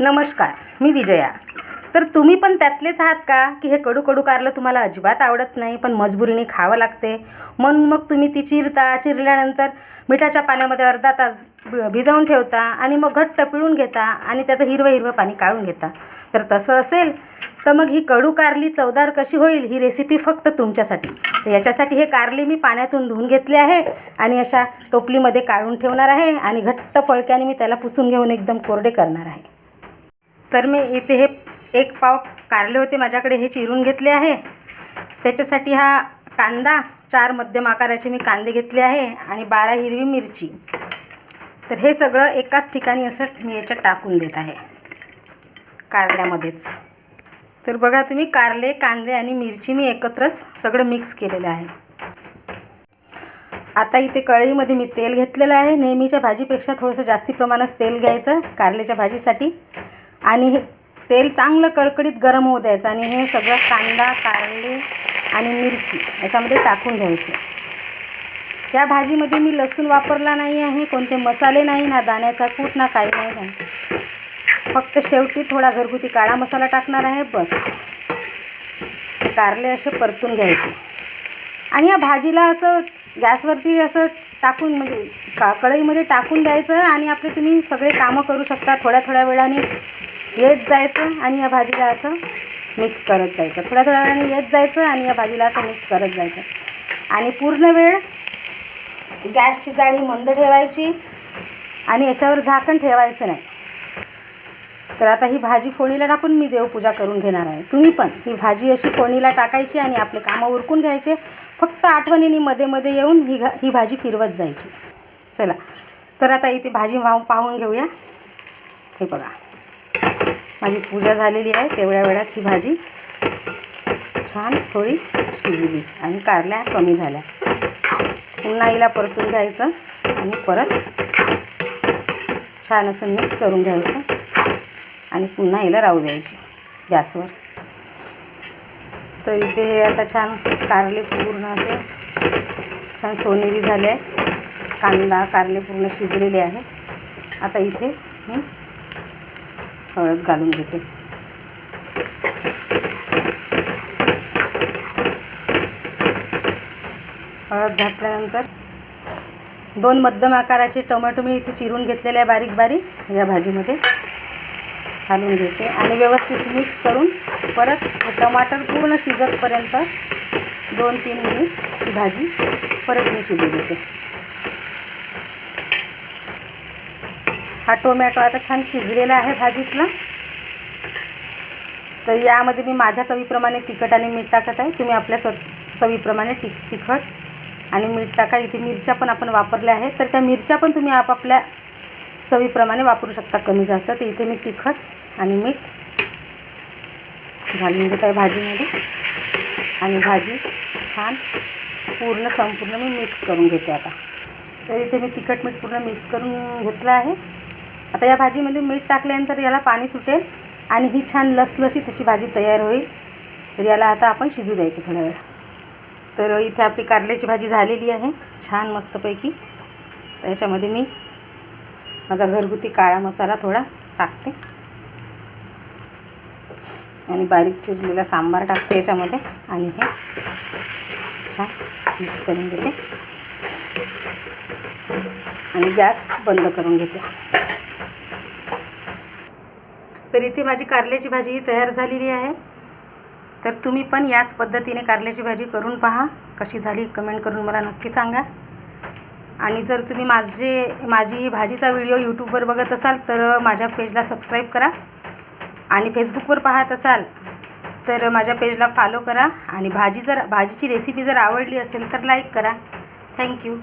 नमस्कार मी विजया. तर तुम्ही पण त्यातलेच आहात का? की हे कडू कडू कारलं तुम्हाला अजिबात आवडत नाही पण मजबुरीने खावं लागते. म्हणून मग तुम्ही ती चिरता चिरल्यानंतर मिठाच्या पाण्यामध्ये अर्धा तास भिजवून ठेवता आणि मग घट्ट पिळून घेता आणि त्याचं हिरवं हिरवं पाणी काढून घेता. तर तसं असेल तर मग ही कडू कारली चवदार कशी होईल? ही रेसिपी फक्त तुमच्यासाठी. तर याच्यासाठी हे कारली मी पाण्यातून धुवून घेतले आहे आणि अशा टोपलीमध्ये काढून ठेवणार आहे आणि घट्ट फळक्याने मी त्याला पुसून घेऊन एकदम कोरडे करणार आहे. तर मी इथे हे एक पाव कारले होते माझ्याकडे हे चिरून घेतले आहे. त्याच्यासाठी हा कांदा चार मध्यम आकाराचे मी कांदे घेतले आहे आणि बारा हिरवी मिरची. तर हे सगळं एकाच ठिकाणी असं मी याच्यात टाकून देत आहे कारल्यामध्येच. तर बघा तुम्ही कारले कांदे आणि मिरची मी एकत्रच सगळं मिक्स केलेलं आहे. आता इथे कढईमध्ये मी तेल घेतलेलं आहे. नेहमीच्या भाजीपेक्षा थोडंसं जास्ती प्रमाणात तेल घ्यायचं कारल्याच्या भाजीसाठी. आणि हे तेल चांगलं कडकडीत गरम होऊ द्यायचं आणि हे सगळं कांदा कारले आणि मिरची याच्यामध्ये टाकून घ्यायची. त्या भाजीमध्ये मी लसूण वापरला नाही आहे कोणते मसाले नाही ना दाण्याचा कूट ना काही नाही नाही फक्त शेवटी थोडा घरगुती काळा मसाला टाकणार आहे बस. कारले असे परतून घ्यायचे. आणि या भाजीला असं गॅसवरती असं टाकून म्हणजे का कढईमध्ये टाकून द्यायचं आणि आपले तुम्ही सगळे कामं करू शकता थोड्या थोड्या वेळाने. येत जायचं आणि या भाजीला असं मिक्स करत जायचं. थोड्या थोड्या वेळाने येत जायचं आणि या भाजीला असं मिक्स करत जायचं. आणि पूर्ण वेळ गॅसची जाळी मंद ठेवायची आणि याच्यावर झाकण ठेवायचं नाही. तर आता ही भाजी फोडणीला टाकून मी देवपूजा करून घेणार आहे. तुम्ही पण ही भाजी अशी फोडणीला टाकायची आणि आपले कामं उरकून घ्यायचे. फक्त आठवणीने मध्ये मध्ये येऊन ही घा ही भाजी फिरवत जायची. चला तर आता इथे भाजी वाहून पाहून घेऊया. हे बघा. माझी पूजा झालेली आहे तेवढ्या वेळात ही भाजी छान थोडी शिजली आणि कारल्या कमी झाल्या. पुन्हा हिला परतून घ्यायचं आणि परत छान असं मिक्स करून घ्यायचं आणि पुन्हा हिला राहू द्यायची गॅसवर. तर इथे हे आता छान कारले पूर्ण असे छान सोनेरी झाले आहे कांदा कारले पूर्ण शिजलेले आहे आता इथे मी हळद घालून घेते. हळद घातल्यानंतर दोन मध्यम आकाराचे टोमॅटो मी इथे चिरून घेतलेले आहे बारीक बारीक या भाजीमध्ये. घालून घेते आणि व्यवस्थित मिक्स करून परत टमाटर पूर्ण शिजतपर्यंत दोन तीन मिनिट भाजी परत मी शिजू देते. हा टोमॅटो आता छान शिजलेला आहे भाजीतला. तर यामध्ये मी माझ्या चवीप्रमाणे तिखट आणि मीठ टाकत आहे. तुम्ही आपल्या स्व चवीप्रमाणे ति तिखट आणि मीठ टाका. इथे मिरच्या पण आपण वापरल्या आहेत. तर त्या मिरच्या पण तुम्ही आपापल्या चवीप्रमाणे वापरू शकता कमी जास्त. तर इथे मी तिखट आणि मीठ घालून घेत आहे भाजीमध्ये. आणि भाजी छान पूर्ण संपूर्ण मी मिक्स करून घेते आता. तर इथे मी तिखट मीठ पूर्ण मिक्स करून घेतलं आहे. आता या भाजीमध्ये मीठ टाकल्यानंतर याला पाणी सुटेल आणि ही छान लसलशी अशी भाजी तयार होईल. तर याला आता आपण शिजू द्यायचं थोड्या वेळ. तर इथे आपली कारल्याची भाजी झालेली आहे. छान मस्तपैकी. त्याच्यामध्ये मी माझा घरगुती काळा मसाला थोडा टाकते. आणि बारीक चिरलेला सांबार टाकते याच्यामध्ये. आणि हे छान मिक्स करून घेते. आणि गॅस बंद करून घेते. तर इथे माझी कारल्याची भाजी ही तयार झालेली आहे. तर तुम्ही पण याच पद्धतीने कारल्याची भाजी करून पहा कशी झाली कमेंट करून मला नक्की सांगा. आणि जर तुम्ही माझे माझी ही भाजीचा व्हिडिओ यूट्यूबवर बघत असाल तर माझ्या पेजला सबस्क्राईब करा. आणि फेसबुकवर पाहत असाल तर माझ्या पेजला फॉलो करा. आणि भाजी जर भाजीची रेसिपी जर आवडली असेल तर लाईक करा. थँक्यू